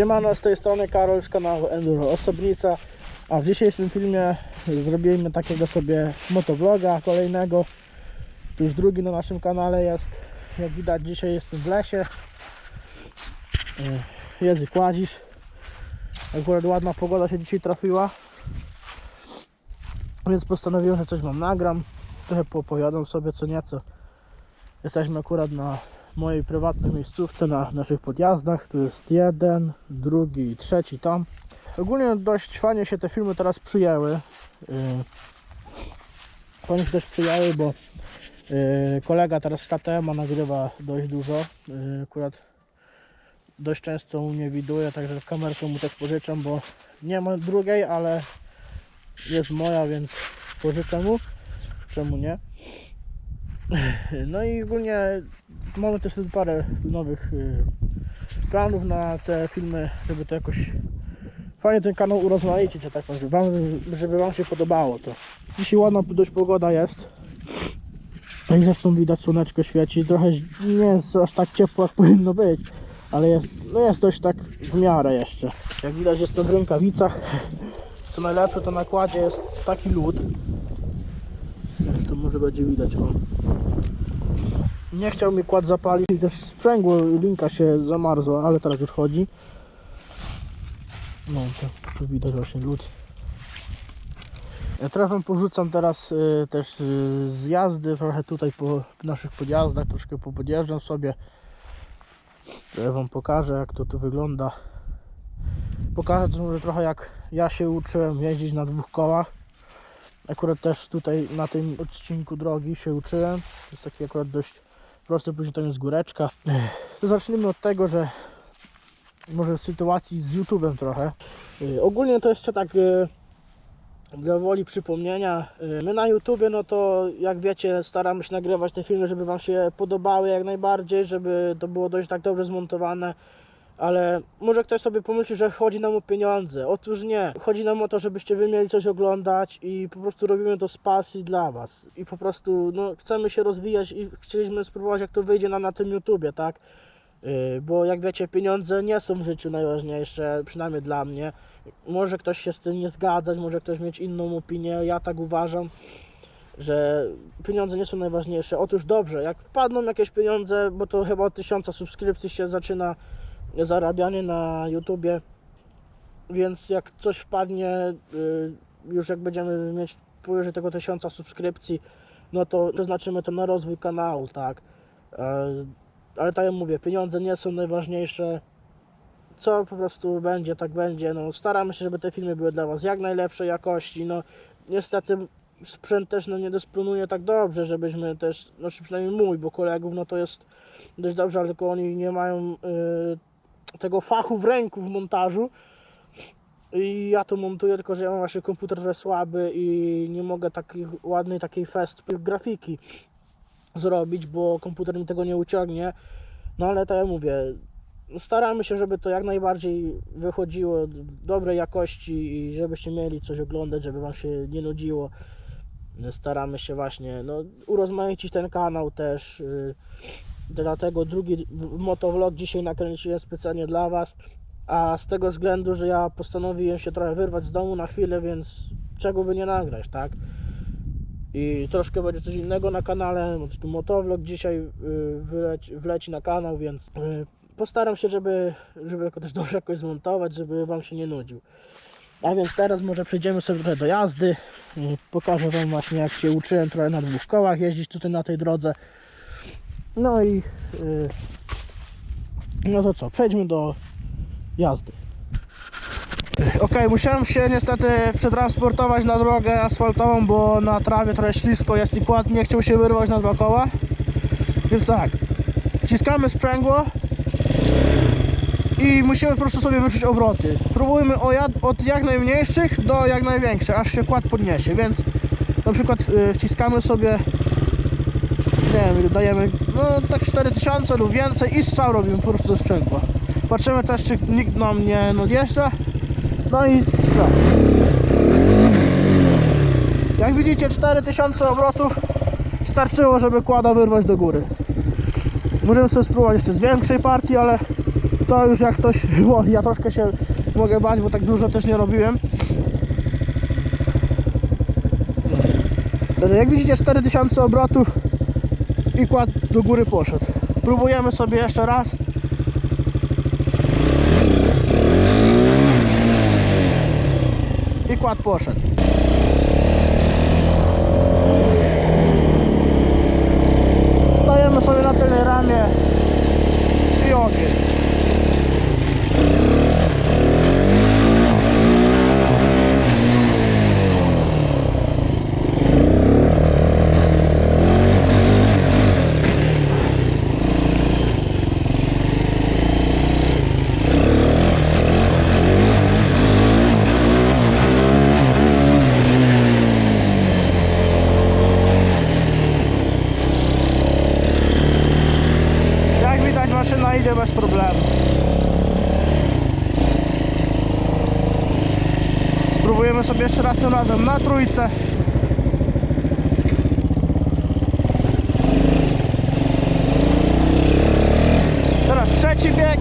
Siemano, z tej strony Karol z kanału Enduro Osobnica. A w dzisiejszym filmie zrobimy takiego sobie motovloga kolejnego. To już drugi na naszym kanale jest. Jak widać dzisiaj jestem w lesie. Jest i kładzisz. Akurat ładna pogoda się dzisiaj trafiła. Więc postanowiłem, że coś wam nagram. Trochę poopowiadam sobie co nieco. Jesteśmy akurat na mojej prywatnej miejscówce na naszych podjazdach. Tu jest jeden, drugi i trzeci tam. Ogólnie dość fajnie się te filmy teraz przyjęły. Yy, Fajnie się też przyjęły, bo yy, kolega teraz z KTM nagrywa dość dużo. Yy, Akurat dość często mnie widuje, także kamerkę mu też pożyczam, bo nie ma drugiej, ale jest moja, więc pożyczę mu. Czemu nie? No i ogólnie mamy też parę nowych y, planów na te filmy, żeby to jakoś fajnie ten kanał urozmaicić, tak powiem, żeby wam, żeby wam się podobało to. Dzisiaj ładna dość pogoda jest. Jak zresztą widać słoneczko świeci, trochę nie jest aż tak ciepło jak powinno być, ale jest, no jest dość tak w miarę jeszcze. Jak widać jest to w rękawicach. Co najlepsze to na kładzie jest taki lód. To może będzie widać o. Nie chciał mi kład zapalić i też sprzęgło linka się zamarzła, ale teraz już chodzi. No to tu widać właśnie lód. Wam porzucam teraz y, też y, z jazdy, trochę tutaj po naszych podjazdach, troszkę popodjeżdżam sobie. Ja wam pokażę jak to tu wygląda. Pokażę może trochę jak ja się uczyłem jeździć na dwóch kołach. Akurat też tutaj na tym odcinku drogi się uczyłem. Jest taki akurat dość prosty, później tam jest góreczka. To zacznijmy od tego, że może w sytuacji z YouTube'em trochę. Ogólnie to jeszcze tak yy, dla woli przypomnienia. yy, My na YouTubie, no to jak wiecie, staramy się nagrywać te filmy, żeby Wam się podobały jak najbardziej, żeby to było dość tak dobrze zmontowane. Ale może ktoś sobie pomyśli, że chodzi nam o pieniądze. Otóż nie. Chodzi nam o to, żebyście wy mieli coś oglądać i po prostu robimy to z pasji dla was. I po prostu no, chcemy się rozwijać i chcieliśmy spróbować jak to wyjdzie nam na tym YouTubie, tak? Yy, bo jak wiecie, pieniądze nie są w życiu najważniejsze, przynajmniej dla mnie. Może ktoś się z tym nie zgadzać, może ktoś mieć inną opinię. Ja tak uważam, że pieniądze nie są najważniejsze. Otóż dobrze, jak wpadną jakieś pieniądze, bo to chyba od tysiąca subskrypcji się zaczyna zarabianie na YouTubie, więc jak coś wpadnie, y, już jak będziemy mieć powyżej tego tysiąca subskrypcji, no to przeznaczymy to na rozwój kanału, tak. E, Ale tak jak mówię, pieniądze nie są najważniejsze. Co po prostu będzie, tak będzie. No, staramy się, żeby te filmy były dla Was jak najlepszej jakości. No, niestety sprzęt też no, nie dysponuje tak dobrze, żebyśmy też, znaczy przynajmniej mój, bo kolegów no to jest dość dobrze, ale tylko oni nie mają y, tego fachu w ręku w montażu. I ja to montuję, tylko że ja mam właśnie komputer trochę słaby i nie mogę takiej ładnej takiej fest grafiki zrobić, bo komputer mi tego nie uciągnie. No ale tak jak mówię, staramy się, żeby to jak najbardziej wychodziło dobrej jakości i żebyście mieli coś oglądać, żeby wam się nie nudziło. Staramy się właśnie no, urozmaicić ten kanał też. Dlatego drugi motovlog dzisiaj nakręciłem specjalnie dla Was. A z tego względu, że ja postanowiłem się trochę wyrwać z domu na chwilę, więc czego by nie nagrać, tak? I troszkę będzie coś innego na kanale. motovlog dzisiaj y, wleci, wleci na kanał, więc y, postaram się, żeby, żeby też dobrze jakoś zmontować, żeby Wam się nie nudził. A więc teraz może przejdziemy sobie trochę do jazdy. Pokażę Wam właśnie jak się uczyłem trochę na dwóch kołach jeździć tutaj na tej drodze. No i yy, no to co, przejdźmy do jazdy. Ok, musiałem się niestety przetransportować na drogę asfaltową, bo na trawie trochę ślisko jest i kład nie chciał się wyrwać na dwa koła. Więc tak, wciskamy sprzęgło i musimy po prostu sobie wyczuć obroty. Próbujmy od jak najmniejszych do jak największych, aż się kład podniesie, więc na przykład yy, wciskamy sobie wiem, dajemy no tak 4000 lub więcej i strzał robimy po prostu sprzęgła. Patrzymy też, czy nikt nam nie odjeżdża. No i strzał. Jak widzicie, 4000 obrotów starczyło, żeby kłada wyrwać do góry. Możemy sobie spróbować jeszcze z większej partii, ale To już jak ktoś woli, ja troszkę się mogę bać, bo tak dużo też nie robiłem. Także jak widzicie 4000 obrotów i kład do góry poszedł. Próbujemy sobie jeszcze raz. I kład poszedł. Stajemy sobie na tylnej ramie i ogień. Jak widać maszyna idzie bez problemu. Spróbujemy sobie jeszcze raz tym razem na trójce. Teraz trzeci bieg.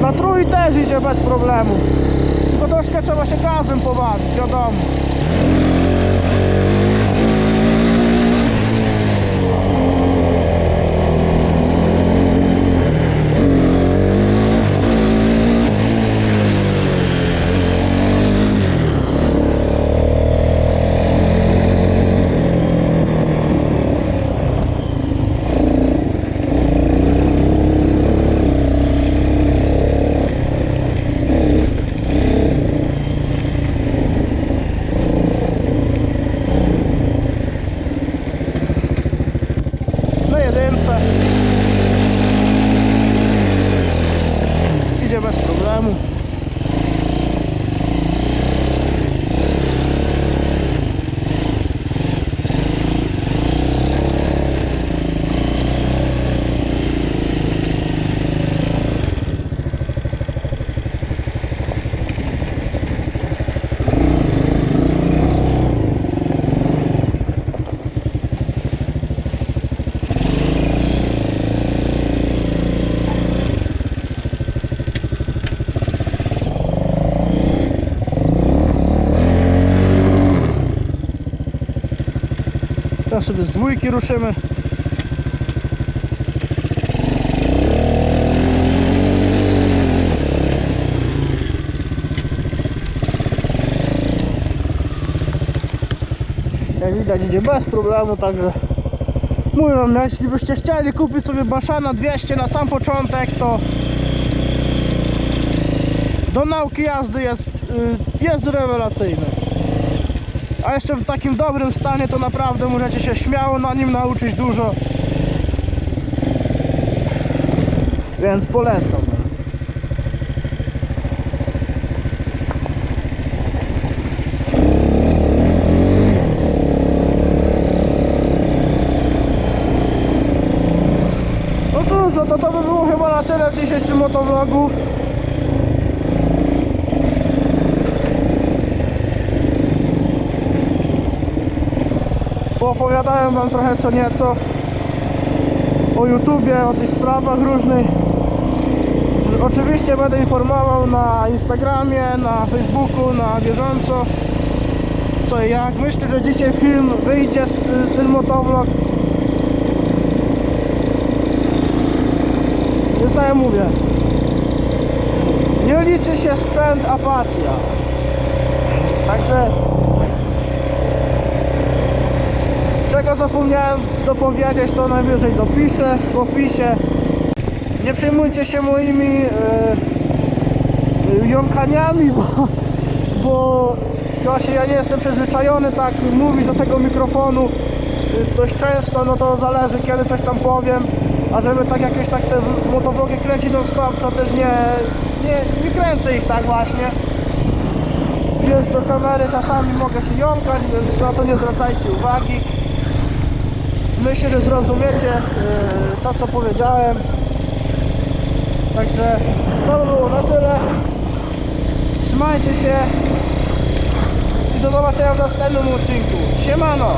Na trój też idzie bez problemu. Tylko troszkę trzeba się gazem pobawić, wiadomo. Na jedynce. Idzie bez problemu. Teraz sobie z dwójki ruszymy. Jak widać idzie bez problemu, także mówię wam, jeśli byście chcieli kupić sobie Baszana 200 na sam początek, to do nauki jazdy jest, y, jest rewelacyjny. A jeszcze w takim dobrym stanie to naprawdę możecie się śmiało na nim nauczyć dużo. Więc polecam. No cóż, no to to by było chyba na tyle w dzisiejszym motovlogu. Poopowiadałem wam trochę co nieco o YouTubie, o tych sprawach różnych. Oczy- Oczywiście będę informował na Instagramie, na Facebooku, na bieżąco co i jak. Myślę, że dzisiaj film wyjdzie z ten motovlog. Już tak mówię. Nie liczy się sprzęt, a pasja. Także Czego zapomniałem dopowiedzieć, to najwyżej dopiszę w opisie. Nie przejmujcie się moimi e, jąkaniami, bo, bo właśnie ja nie jestem przyzwyczajony tak mówić do tego mikrofonu e, dość często, no to zależy kiedy coś tam powiem. A żeby tak jakieś tak te motowlogi kręcić non stop, to też nie, nie, nie kręcę ich tak właśnie. Więc do kamery czasami mogę się jąkać, więc na to nie zwracajcie uwagi. Myślę, że zrozumiecie yy, to, co powiedziałem. Także to by było na tyle. Trzymajcie się i do zobaczenia w następnym odcinku. Siemano!